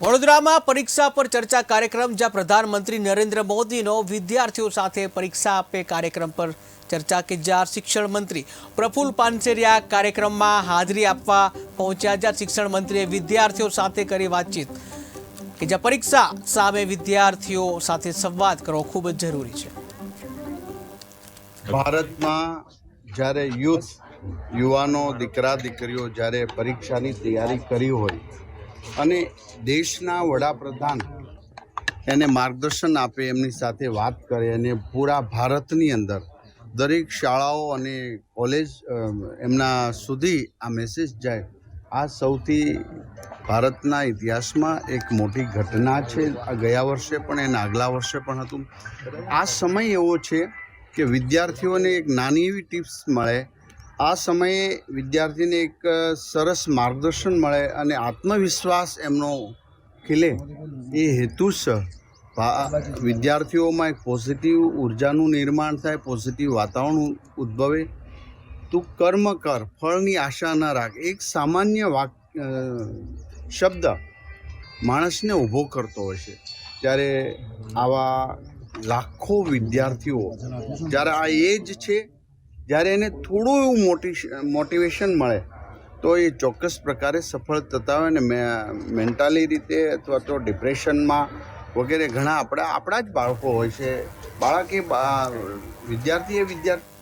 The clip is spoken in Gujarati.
વડોદરામાં પરીક્ષા પર ચર્ચા કાર્યક્રમ, જ્યાં પ્રધાનમંત્રી નરેન્દ્ર મોદીનો વિદ્યાર્થીઓ સાથે પરીક્ષા આપે કાર્યક્રમ પર ચર્ચા કે જ્યાં શિક્ષણ મંત્રી પ્રફુલ્લ પાનસેરિયા કાર્યક્રમમાં હાજરી આપવા પહોંચ્યા, જ્યાં શિક્ષણ મંત્રીએ વિદ્યાર્થીઓ સાથે કરી વાતચીત કે જ્યાં પરીક્ષા સામે વિદ્યાર્થીઓ સાથે સંવાદ કરવો ખૂબ જ જરૂરી છે. ભારતમાં જ્યારે યુથ યુવાનો, દીકરા, દીકરીઓ જ્યારે પરીક્ષાની તૈયારી કરી હોય અને દેશના વડાપ્રધાન એને માર્ગદર્શન આપે, એમની સાથે વાત કરે અને પૂરા ભારતની અંદર દરેક શાળાઓ અને કોલેજ એમના સુધી આ મેસેજ જાય. આ સૌથી ભારતના ઇતિહાસમાં એક મોટી ઘટના છે. આ ગયા વર્ષે પણ એના આગલા વર્ષે પણ હતું. આ સમય એવો છે કે વિદ્યાર્થીઓને એક નાની એવી ટિપ્સ મળે આ સમયે વિદ્યાર્થીને એક સરસ માર્ગદર્શન મળે અને આત્મવિશ્વાસ એમનો ખીલે. એ હેતુસર વિદ્યાર્થીઓમાં એક પોઝિટિવ ઉર્જાનું નિર્માણ થાય, પોઝિટિવ વાતાવરણ ઉદ્ભવે. તું કર્મ કર, ફળની આશા ન રાખ. એક સામાન્ય વાક શબ્દ માણસને ઊભો કરતો હોય છે. ત્યારે આવા લાખો વિદ્યાર્થીઓ, જ્યારે આ એજ છે જ્યારે એને થોડું એવું મોટી મોટિવેશન મળે, તો એ ચોક્કસ પ્રકારે સફળ થતા હોય ને મેન્ટાલી રીતે અથવા તો ડિપ્રેશનમાં વગેરે ઘણા આપણા આપણા જ બાળકો હોય છે. બાળક એ વિદ્યાર્થી એ વિદ્યાર્થી